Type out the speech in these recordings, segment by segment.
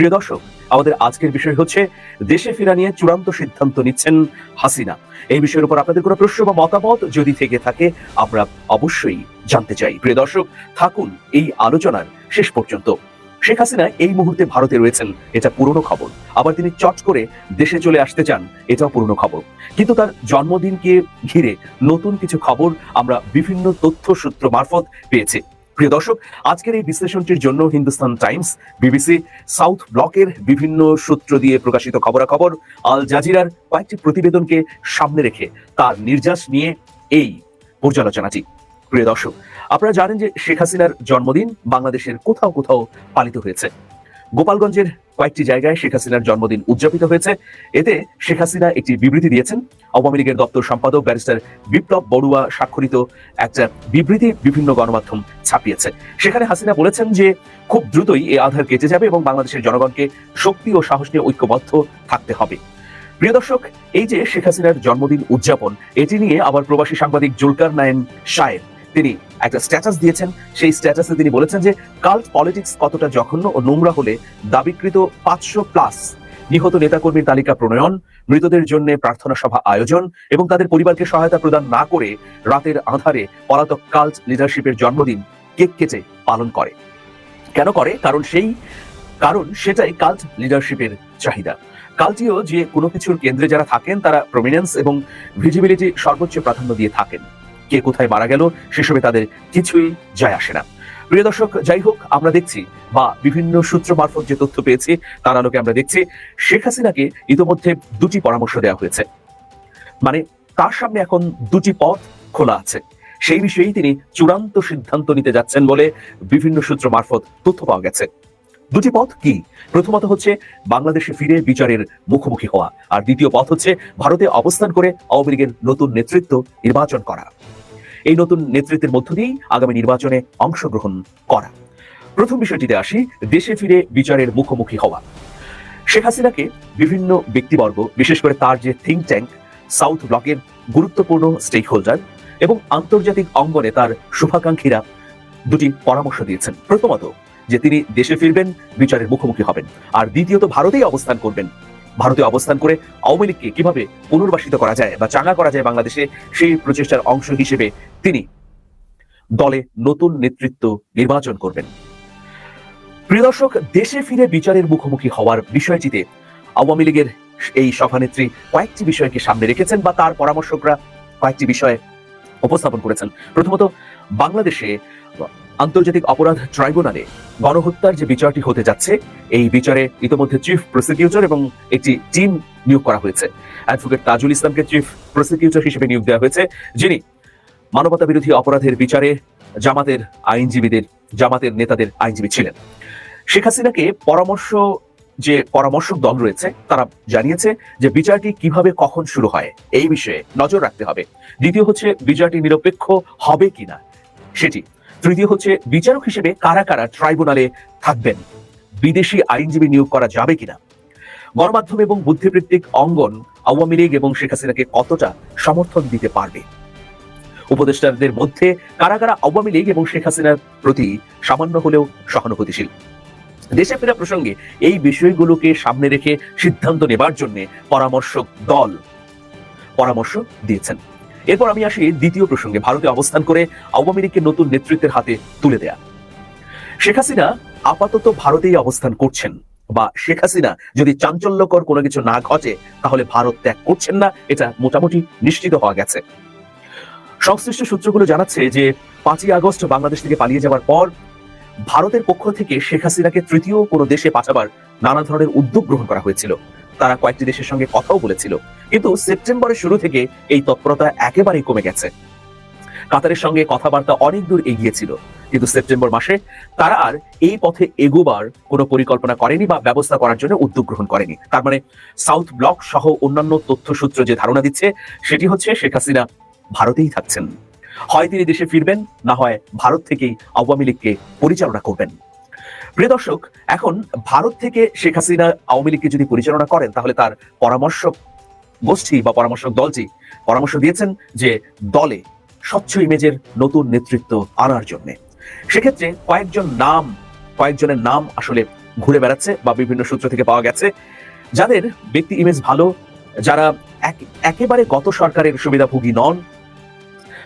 প্রিয় দর্শক, আমাদের আজকের বিষয় হচ্ছে দেশে ফেরা নিয়ে চূড়ান্ত সিদ্ধান্ত নিচ্ছেন হাসিনা। এই বিষয়ের উপর আপনাদের কোনো প্রশ্ন বা মতামত যদি থেকে থাকে, আমরা অবশ্যই জানতে চাই। প্রিয় দর্শক, থাকুন এই আলোচনার শেষ পর্যন্ত। শেখ হাসিনা এই মুহূর্তে ভারতে রয়েছেন, এটা পুরনো খবর। আবার তিনি চট করে দেশে চলে আসতে চান, এটাও পুরনো খবর। কিন্তু তার জন্মদিনকে ঘিরে নতুন কিছু খবর আমরা বিভিন্ন তথ্য সূত্র মারফত পেয়েছি। প্রিয় দর্শক, আজকের এই বিশ্লেষণটির জন্য হিন্দুস্তান টাইমস, বিবিসি, সাউথ ব্লকের বিভিন্ন সূত্র দিয়ে প্রকাশিত খবরাখবর, আল জাজিরার কয়েকটি প্রতিবেদনকে সামনে রেখে তার নির্যাস নিয়ে এই পর্যালোচনাটি। প্রিয় দর্শক, আপনারা জানেন যে শেখ হাসিনার জন্মদিন বাংলাদেশের কোথাও কোথাও পালিত হয়েছে। গোপালগঞ্জের কয়েকটি জায়গায় শেখ হাসিনার জন্মদিন উদযাপিত হয়েছে। এতে শেখ হাসিনা একটি বিবৃতি দিয়েছেন। আওয়ামী লীগের দপ্তর সম্পাদক ব্যারিস্টার বিপ্লব বড়ুয়া স্বাক্ষরিত একটা বিবৃতি বিভিন্ন গণমাধ্যম ছাপিয়েছে। সেখানে হাসিনা বলেছেন যে, খুব দ্রুতই এই আধার কেটে যাবে এবং বাংলাদেশের জনগণকে শক্তি ও সাহস নিয়ে ঐক্যবদ্ধ থাকতে হবে। প্রিয় দর্শক, এই যে শেখ হাসিনার জন্মদিন উদযাপন, এটি নিয়ে আবার প্রবাসী সাংবাদিক জুলকার নায়ন শায়ের তিনি একটা স্ট্যাটাস দিয়েছেন। সেই স্ট্যাটাসে তিনি বলেছেন যে কাল্ট পলিটিক্স কতটা জঘন্য ও নোংরা হলে দাবিকৃত পাঁচশো প্লাস নিহত নেতাকর্মীর তালিকা প্রণয়ন, মৃতদের জন্য প্রার্থনা সভা আয়োজন এবং তাদের পরিবারকে সহায়তা প্রদান না করে রাতের আধারে পলাতক কাল্ট লিডারশিপের জন্মদিন কেক কেটে পালন করে। কেন করে? কারণ সেই, কারণ সেটাই কাল্ট লিডারশিপের চাহিদা। কাল্টিও যে কোনো কিছুর কেন্দ্রে যারা থাকেন, তারা প্রমিনেন্স এবং ভিজিবিলিটি সর্বোচ্চ প্রাধান্য দিয়ে থাকেন। কে কোথায় মারা গেল সেসবে তাদের কিছুই যায় আসে না। প্রিয় দর্শক, যাই হোক, আমরা দেখছি বা বিভিন্ন সূত্র মারফত যে তথ্য পেয়েছি, তার আলোকে আমরা দেখছি শেখ হাসিনাকে ইতোমধ্যে দুটি পরামর্শ দেওয়া হয়েছে। মানে তার সামনে এখন দুটি পথ খোলা আছে। সেই বিষয়েই তিনি চূড়ান্ত সিদ্ধান্ত নিতে যাচ্ছেন বলে বিভিন্ন সূত্র মারফত তথ্য পাওয়া গেছে। দুটি পথ কি? প্রথমত হচ্ছে বাংলাদেশে ফিরে বিচারের মুখোমুখি হওয়া, আর দ্বিতীয় পথ হচ্ছে ভারতে অবস্থান করে আওয়ামী লীগের নতুন নেতৃত্ব নির্বাচন করা। এই নতুন নেতৃত্বের মধ্য দিয়েই আগামী নির্বাচনে অংশগ্রহণ করা। প্রথম বিষয়টিতে আসি, দেশে ফিরে বিচারের মুখোমুখি হওয়া। শেখ হাসিনাকে বিভিন্ন ব্যক্তিবর্গ, বিশেষ করে তার যে থিঙ্ক ট্যাঙ্ক সাউথ ব্লকের গুরুত্বপূর্ণ স্টেক হোল্ডার এবং আন্তর্জাতিক অঙ্গনে তার শুভাকাঙ্ক্ষীরা দুটি পরামর্শ দিয়েছেন। প্রথমত যে তিনি দেশে ফিরবেন, বিচারের মুখোমুখি হবেন। আর দ্বিতীয়ত ভারতেই অবস্থান করবেন। ভারতে অবস্থান করে আওয়ামী লীগকে কীভাবে পুনর্বাসিত করা যায় বা চাঙ্গা করা যায় বাংলাদেশে, সেই প্রচেষ্টার অংশ হিসেবে তিনি দলে নতুন নেতৃত্ব নির্বাচন করবেন। প্রিয় দর্শক, দেশে ফিরে বিচারের মুখোমুখি হওয়ার বিষয়টিতে আওয়ামী লীগের এই সভানেত্রী কয়েকটি বিষয়কে সামনে রেখেছেন বা তার পরামর্শকরা কয়েকটি বিষয় উপস্থাপন করেছেন। প্রথমত, বাংলাদেশে আন্তর্জাতিক অপরাধ ট্রাইব্যুনালে গণহত্যার যে বিচারটি হতে যাচ্ছে, এই বিচারে ইতিমধ্যে চিফ প্রসিকিউটর এবং একটি টিম নিয়োগ করা হয়েছে। অ্যাডভোকেট তাজুল ইসলামকে চিফ প্রসিকিউটর হিসেবে নিয়োগ দেওয়া হয়েছে, যিনি মানবতা বিরোধী অপরাধের বিচারে জামাতের আইনজীবীদের, জামাতের নেতাদের আইনজীবী ছিলেন। শেখ হাসিনাকে পরামর্শ, যে পরামর্শক দল রয়েছে, তারা জানিয়েছে যে বিচারটি কীভাবে কখন শুরু হয়, এই বিষয়ে নজর রাখতে হবে। দ্বিতীয় হচ্ছে, বিচারটি নিরপেক্ষ হবে কিনা, সেটি তৃতীয় হচ্ছে বিচারক হিসেবে কারা কারা ট্রাইব্যুনালে থাকবেন? বিদেশি আইনজীবী নিয়োগ করা যাবে কিনা? গণমাধ্যম এবং বুদ্ধিবৃত্তিক অঙ্গন, আওয়ামী লীগ এবং শেখ হাসিনাকে কতটা সমর্থন দিতে পারবে? উপদেষ্টাদের মধ্যে কারা কারা আওয়ামী লীগ এবং শেখ হাসিনার প্রতি সামান্য হলেও সহানুভূতিশীল? দেশে ফেরা প্রসঙ্গে এই বিষয়গুলোকে সামনে রেখে সিদ্ধান্ত নেবার জন্য পরামর্শক দল পরামর্শ দিয়েছেন। এরপর আমি আসি দ্বিতীয় প্রসঙ্গে, ভারতে অবস্থান করে আওয়ামী লীগকে নতুন নেতৃত্বের হাতে তুলে দেয়া। শেখ হাসিনা আপাতত ভারতেই অবস্থান করছেন বা শেখ হাসিনা যদি চাঞ্চল্যকর কোনো কিছু না ঘটে, তাহলে ভারত ত্যাগ করছেন না, এটা মোটামুটি নিশ্চিত হওয়া গেছে। সংশ্লিষ্ট সূত্রগুলো জানাচ্ছে যে পাঁচই আগস্ট বাংলাদেশ থেকে পালিয়ে যাওয়ার পর ভারতের পক্ষ থেকে শেখ হাসিনাকে তৃতীয় কোনো দেশে পাঠাবার নানা ধরনের উদ্যোগ গ্রহণ করা হয়েছিল। তারা কয়েকটি দেশের সঙ্গে কথাও বলেছিল। কিন্তু সেপ্টেম্বরের শুরু থেকে এই তৎপরতা একেবারেই কমে গেছে। কাতারের সঙ্গে কথাবার্তা অনেক দূর এগিয়েছিল কিন্তু সেপ্টেম্বর মাসে তারা আর এই পথে এগোবার কোনো পরিকল্পনা করেনি বা ব্যবস্থা করার জন্য উদ্যোগ গ্রহণ করেনি। তার মানে সাউথ ব্লক সহ অন্যান্য তথ্যসূত্র যে ধারণা দিচ্ছে, সেটি হচ্ছে শেখ হাসিনা ভারতেই থাকছেন। হয় তিনি দেশে ফিরবেন, না হয় ভারত থেকেই আওয়ামী লীগকে পরিচালনা করবেন। প্রিয় দর্শক, এখন ভারত থেকে শেখ হাসিনা আওয়ামী লীগকে যদি পরিচালনা করেন, তাহলে তার পরামর্শক গোষ্ঠী বা পরামর্শক দলটি পরামর্শ দিয়েছেন যে দলে স্বচ্ছ ইমেজের নতুন নেতৃত্ব আনার জন্য। সেক্ষেত্রে কয়েকজন নাম, কয়েকজনের নাম আসলে ঘুরে বেড়াচ্ছে বা বিভিন্ন সূত্র থেকে পাওয়া গেছে। যাদের ব্যক্তি ইমেজ ভালো, যারা এক- একেবারে গত সরকারের সুবিধাভোগী নন,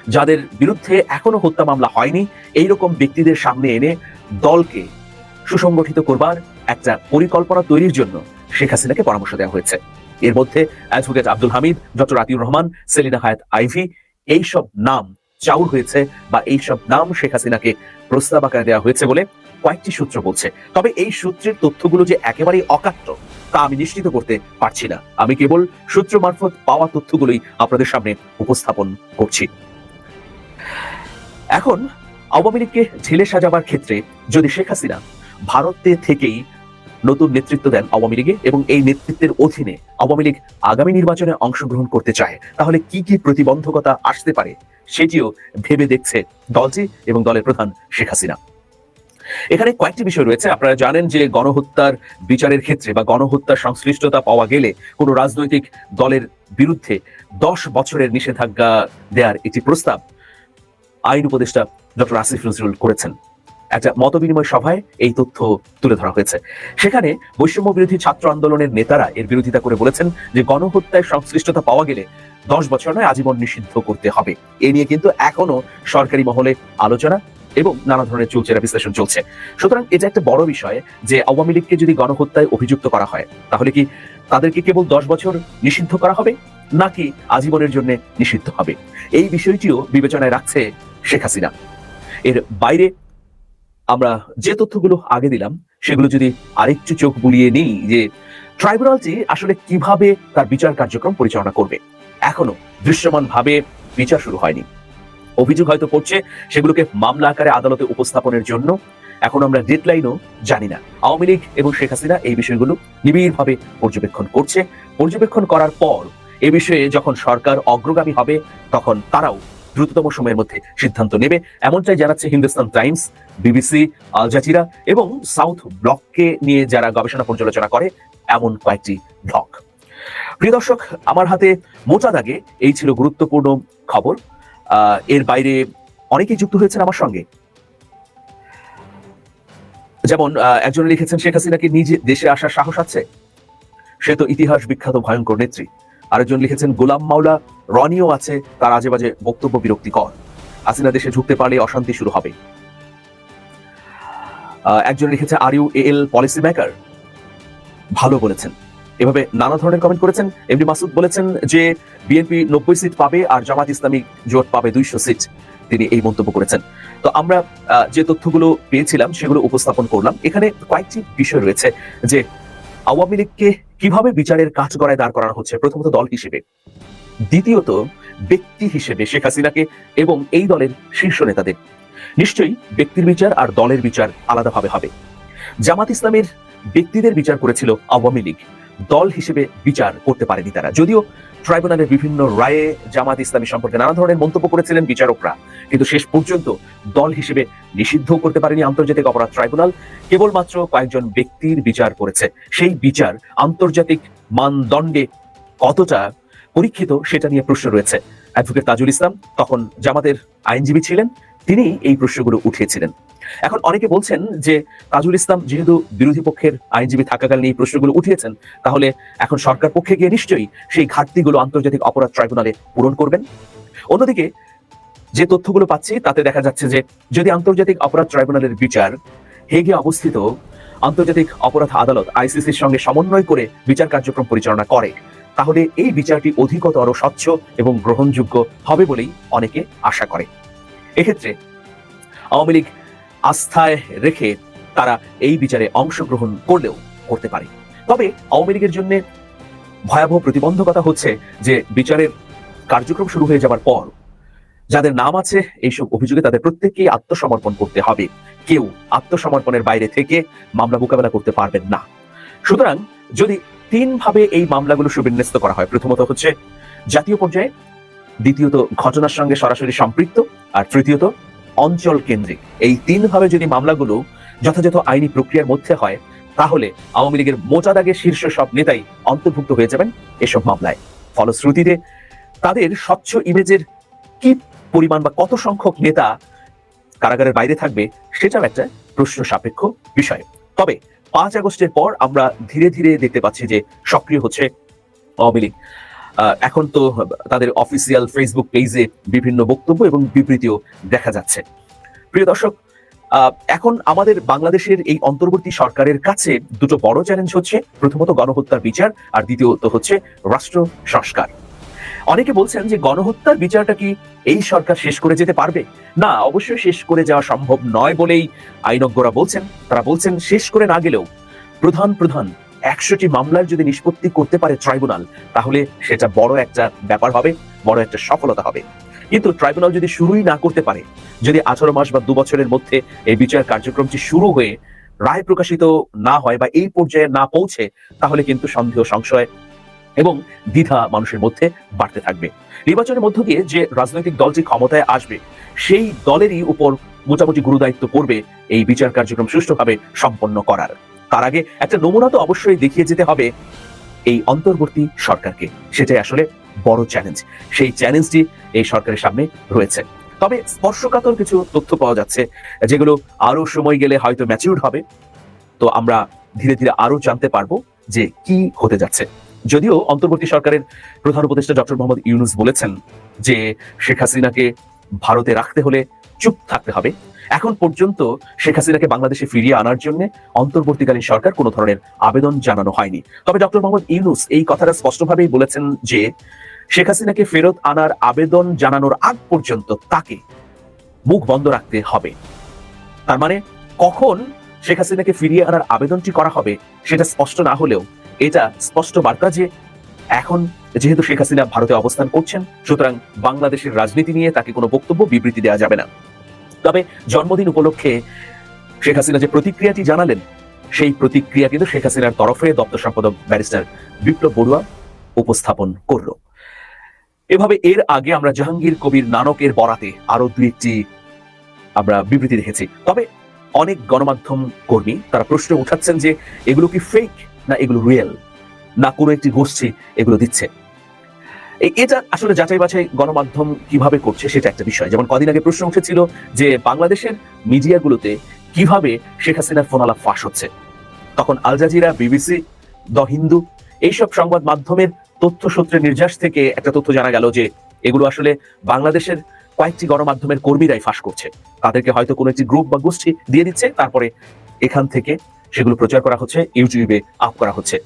যাদের বিরুদ্ধে এখনও হত্যা মামলা হয়নি, এইরকম ব্যক্তিদের সামনে এনে দলকে সুসংগঠিত করবার একটা পরিকল্পনা তৈরির জন্য শেখ হাসিনাকে পরামর্শ দেওয়া হয়েছে। এর মধ্যে অ্যাডভোকেট আব্দুল হামিদ, ডক্টর আতিউর রহমান, সেলিনা হায়াত আইভি এইসব নাম চাউর হয়েছে বা এইসব নাম শেখ হাসিনাকে প্রস্তাব আকারে দেওয়া হয়েছে বলে কয়েকটি সূত্র বলছে। তবে এই সূত্রের তথ্যগুলো যে একেবারেই অকাট্য তা আমি নিশ্চিত করতে পারছি না। আমি কেবল সূত্র মারফত পাওয়া তথ্যগুলোই আপনাদের সামনে উপস্থাপন করছি। এখন আওয়ামী লীগকে ঢেলে সাজাবার ক্ষেত্রে যদি শেখ হাসিনা ভারতে থেকেই নতুন নেতৃত্ব দেন আওয়ামী লীগে এবং এই নেতৃত্বের অধীনে আওয়ামী লীগ আগামী নির্বাচনে অংশগ্রহণ করতে চায়। তাহলে কি কি প্রতিবন্ধকতা আসতে পারে সেটিও ভেবে দেখছে দলটি এবং দলের প্রধান শেখ হাসিনা। এখানে কয়েকটি বিষয় রয়েছে। আপনারা জানেন যে গণহত্যার বিচারের ক্ষেত্রে বা গণহত্যার সংশ্লিষ্টতা পাওয়া গেলে কোনো রাজনৈতিক দলের বিরুদ্ধে দশ বছরের নিষেধাজ্ঞা দেওয়ার একটি প্রস্তাব আইন উপদেষ্টা ডক্টর আসিফ নজরুল করেছেন। একটা মত বিনিময় সভায় এই তথ্য তুলে ধরা হয়েছে। সেখানে বৈষম্য বিরোধী ছাত্র আন্দোলনের নেতারা এর বিরোধিতা করে বলেছেন যে গণহত্যায় সংশ্লিষ্টতা পাওয়া গেলে দশ বছর নয়, আজীবন নিষিদ্ধ করতে হবে। এ নিয়ে কিন্তু এখনও সরকারি মহলে আলোচনা এবং নানা ধরনের চুলচেরা বিশ্লেষণ চলছে। সুতরাং এটা একটা বড় বিষয় যে আওয়ামী লীগকে যদি গণহত্যায় অভিযুক্ত করা হয়, তাহলে কি তাদেরকে কেবল দশ বছর নিষিদ্ধ করা হবে, নাকি আজীবনের জন্য নিষিদ্ধ হবে? এই বিষয়টিও বিবেচনায় রাখছে শেখ হাসিনা। এর বাইরে আমরা যে তথ্যগুলো আগে দিলাম, সেগুলো যদি আরেকটু চোখ বুলিয়ে নিই যে ট্রাইব্যুনালটি আসলে কীভাবে তার বিচার কার্যক্রম পরিচালনা করবে। এখনও দৃশ্যমান ভাবে বিচার শুরু হয়নি। অভিযোগ হয়তো পড়ছে সেগুলোকে মামলা আকারে আদালতে উপস্থাপনের জন্য। এখন আমরা ডেডলাইনও জানি না। আওয়ামী লীগ এবং শেখ হাসিনা এই বিষয়গুলো নিবিড়ভাবে পর্যবেক্ষণ করছে। পর্যবেক্ষণ করার পর এ বিষয়ে যখন সরকার অগ্রগামী হবে, তখন তারাও দ্রুততম সময়ের মধ্যে সিদ্ধান্ত নেবে। এমনটাই জানাচ্ছে Hindustan Times, BBC, Al Jazeera এবং সাউথ ব্লককে নিয়ে যারা গবেষণা পর্যালোচনা করে, এমন কয়েকটি ব্লক। প্রিয় দর্শক, আমার হাতে মোটা দাগে এই ছিল গুরুত্বপূর্ণ খবর। এর বাইরে অনেকেই যুক্ত হয়েছেন আমার সঙ্গে। যেমন একজন লিখেছেন, শেখ হাসিনাকে নিজে দেশে আসার সাহস আছে? সে তো ইতিহাস বিখ্যাত, ভয়ঙ্কর নেত্রী। আরেকজন লিখেছেন, গোলাম মাওলা রনিও আছে, তার আজে বাজে বক্তব্য বিরক্তিকর। হাসিনা দেশে ঢুকতে পারলে অশান্তি শুরু হবে। একজন লিখেছে are U L policy maker ভালো বলেছেন। এভাবে নানা ধরনের কমেন্ট করেছেন। এমডি মাসুদ বলেছেন যে বিএনপি নব্বই সিট পাবে আর জামাত ইসলামী জোট পাবে দুইশো সিট। তিনি এই মন্তব্য করেছেন। তো আমরা যে তথ্যগুলো পেয়েছিলাম, সেগুলো উপস্থাপন করলাম। এখানে কয়েকটি বিষয় রয়েছে যে, আওয়ামী লীগকে কীভাবে বিচারের কাঠগড়ায় দাঁড় করানো হচ্ছে? প্রথমত দল হিসেবে। দ্বিতীয়ত, ব্যক্তি হিসেবে শেখ হাসিনাকে এবং এই দলের শীর্ষ নেতাদের। নিশ্চয়ই ব্যক্তির বিচার আর দলের বিচার আলাদাভাবে হবে। জামাত ইসলামের ব্যক্তিদের বিচার করেছিল আওয়ামী লীগ। দল হিসেবে বিচার করতে পারেনি তারা। যদিও ট্রাইব্যুনালের বিভিন্ন রায়ে জামাত ইসলামী সম্পর্কে নানা ধরনের মন্তব্য করেছিলেন বিচারকরা। কিন্তু শেষ পর্যন্ত দল হিসেবে নিষিদ্ধ করতে পারেনি আন্তর্জাতিক অপরাধ ট্রাইব্যুনাল। কেবলমাত্র কয়েকজন ব্যক্তির বিচার করেছে সেই বিচার আন্তর্জাতিক মানদণ্ডে কতটা পরীক্ষিত সেটা নিয়ে প্রশ্ন রয়েছে। অ্যাডভোকেট তাজুল ইসলাম তখন জামাতের আইনজীবী ছিলেন তিনি এই প্রশ্নগুলো উঠিয়েছিলেন। এখন অনেকে বলছেন যে তাজুল ইসলাম যেহেতু বিরোধী পক্ষের আইনজীবী থাকাকালীন এই প্রশ্নগুলো উঠিয়েছেন, তাহলে এখন সরকার পক্ষে গিয়ে নিশ্চয়ই সেই ঘাটতিগুলো আন্তর্জাতিক অপরাধ ট্রাইব্যুনালে পূরণ করবেন? অন্যদিকে যে তথ্যগুলো পাচ্ছি, তাতে দেখা যাচ্ছে যে যদি আন্তর্জাতিক অপরাধ ট্রাইব্যুনালের বিচার হেগে অবস্থিত, আন্তর্জাতিক অপরাধ আদালত আইসিসির সঙ্গে সমন্বয় করে বিচার কার্যক্রম পরিচালনা করে, তাহলে এই বিচারটি অধিকতর স্বচ্ছ এবং গ্রহণযোগ্য হবে বলেই অনেকে আশা করে। এক্ষেত্রে আওয়ামী লীগ আস্থায় রেখে তারা এই বিচারে অংশগ্রহণ করলেও করতে পারে। তবে আওয়ামী লীগের জন্য ভয়াবহ প্রতিবন্ধকতা হচ্ছে যে বিচারের কার্যক্রম শুরু হয়ে যাবার পর যাদের নাম আছে, এইসব অভিযোগে তাদের প্রত্যেককেই আত্মসমর্পণ করতে হবে। কেউ আত্মসমর্পণের বাইরে থেকে মামলা মোকাবেলা করতে পারবেন না। সুতরাং যদি তিন ভাবে এই মামলাগুলো সুবিন্যস্ত করা হয়, প্রথমত হচ্ছে জাতীয় পর্যায়ে, দ্বিতীয়ত ঘটনার সঙ্গে সরাসরি সম্পৃক্ত, আর তৃতীয়ত অঞ্চল কেন্দ্রিক। এই তিন ভাবে যদি মামলাগুলো যথাযথ আইনি প্রক্রিয়ার মধ্যে হয়, তাহলে আওয়ামী লীগের মোটা দাগের শীর্ষ সব নেতাই অন্তর্ভুক্ত হয়ে যাবেন এসব মামলায়। ফলশ্রুতিতে তাদের স্বচ্ছ ইমেজের কি পরিমাণ বা কত সংখ্যক নেতা কারাগারের বাইরে থাকবে সেটাও একটা প্রশ্ন সাপেক্ষ বিষয়। তবে পাঁচ আগস্টের পর আমরা ধীরে ধীরে দেখতে পাচ্ছি যে সক্রিয় হচ্ছে আওয়ামী লীগ। এখন তো তাদের অফিসিয়াল ফেসবুক পেজে বিভিন্ন বক্তব্য এবং বিবৃতিও দেখা যাচ্ছে। প্রিয় দর্শক এখন আমাদের বাংলাদেশের এই অন্তর্বর্তী সরকারের কাছে দুটো বড় চ্যালেঞ্জ হচ্ছে। প্রথমত গণহত্যার বিচার আর দ্বিতীয়ত হচ্ছে রাষ্ট্র সংস্কার। অনেকে বলছেন যে গণহত্যার বিচারটা কি এই সরকার শেষ করে যেতে পারবে? না, অবশ্যই শেষ করে যাওয়া সম্ভব নয় বলেই আইনজ্ঞরা বলছেন। তারা বলছেন শেষ করে না গেলেও প্রধান প্রধান একশোটি মামলার যদি নিষ্পত্তি করতে পারে ট্রাইব্যুনাল, তাহলে সেটা বড় একটা ব্যাপার হবে, বড় একটা সফলতা হবে। কিন্তু ট্রাইব্যুনাল যদি শুরুই না করতে পারে, যদি আঠারো মাস বা দু বছরের মধ্যে এই বিচার কার্যক্রমটি শুরু হয়ে রায় প্রকাশিত না হয় বা এই পর্যায়ে না পৌঁছে, তাহলে কিন্তু সন্দেহ, সংশয় এবং দ্বিধা মানুষের মধ্যে বাড়তে থাকবে। নির্বাচনের মধ্য দিয়ে যে রাজনৈতিক দলটি ক্ষমতায় আসবে, সেই দলেরই উপর মোটামুটি গুরুদায়িত্ব পড়বে এই বিচার কার্যক্রম সুষ্ঠুভাবে সম্পন্ন করার। তার আগে একটা নমুনা তো অবশ্যই দেখিয়ে যেতে হবে এই অন্তর্বর্তী সরকারকে। সেটাই আসলে বড় চ্যালেঞ্জ সেই চ্যালেঞ্জটি এই সরকারের সামনে রয়েছে। তবে স্পর্শকাতর কিছু তথ্য পাওয়া যাচ্ছে, যেগুলো আরও সময় গেলে হয়তো ম্যাচিউর হবে। তো আমরা ধীরে ধীরে আরও জানতে পারব যে কি হতে যাচ্ছে। যদিও অন্তর্বর্তী সরকারের প্রধান উপদেষ্টা ডক্টর মোহাম্মদ ইউনুস বলেছেন যে শেখ হাসিনাকে ভারতে রাখতে হলে চুপ থাকতে হবে। এখন পর্যন্ত শেখ হাসিনাকে বাংলাদেশে ফিরিয়ে আনার জন্য অন্তর্বর্তীকালীন সরকার কোনো ধরনের আবেদন জানানো হয়নি। তবে ডক্টর মোহাম্মদ ইউনুস এই কথাটা স্পষ্টভাবেই বলেছেন যে শেখ হাসিনাকে ফেরত আনার আবেদন জানানোর আগ পর্যন্ত তাকে মুখ বন্ধ রাখতে হবে। তার মানে কখন শেখ হাসিনাকে ফিরিয়ে আনার আবেদনটি করা হবে সেটা স্পষ্ট না হলেও এটা স্পষ্ট বার্তা যে এখন যেহেতু শেখ হাসিনা ভারতে অবস্থান করছেন, সুতরাং বাংলাদেশের রাজনীতি নিয়ে তাকে কোনো বক্তব্য, বিবৃতি দেওয়া যাবে না। তবে জন্মদিন উপলক্ষে শেখ হাসিনা যে প্রতিক্রিয়াটি জানালেন, সেই প্রতিক্রিয়া কিন্তু শেখ হাসিনার তরফে দপ্তর সম্পাদক ব্যারিস্টার বিপ্লব বড়ুয়া উপস্থাপন করল। এভাবে এর আগে আমরা জাহাঙ্গীর কবির নানকের বরাতে আরও দুই একটি আমরা বিবৃতি দেখেছি। তবে অনেক গণমাধ্যম কর্মী তারা প্রশ্ন উঠাচ্ছেন যে এগুলো কি ফেক না এগুলো রিয়েল না কোনো একটি গোষ্ঠী এগুলো দিচ্ছে। এটা আসলে যাচাই বাছাই গণমাধ্যম কীভাবে করছে সেটা একটা বিষয়। যেমন কদিন আগে প্রশ্ন উঠেছিল যে বাংলাদেশের মিডিয়াগুলোতে কীভাবে শেখ হাসিনার ফোনালাপ ফাঁস হচ্ছে। তখন Al Jazeera, BBC, the Hindu, এইসব সংবাদ মাধ্যমের তথ্য সূত্রের নির্যাস থেকে একটা তথ্য জানা গেল যে এগুলো আসলে বাংলাদেশের কয়েকটি গণমাধ্যমের কর্মীরাই ফাঁস করছে। তাদেরকে হয়তো কোনো একটি গ্রুপ বা গোষ্ঠী দিয়ে দিচ্ছে, তারপরে এখান থেকে সেগুলো প্রচার করা হচ্ছে ইউটিউবে আপ করা হচ্ছে।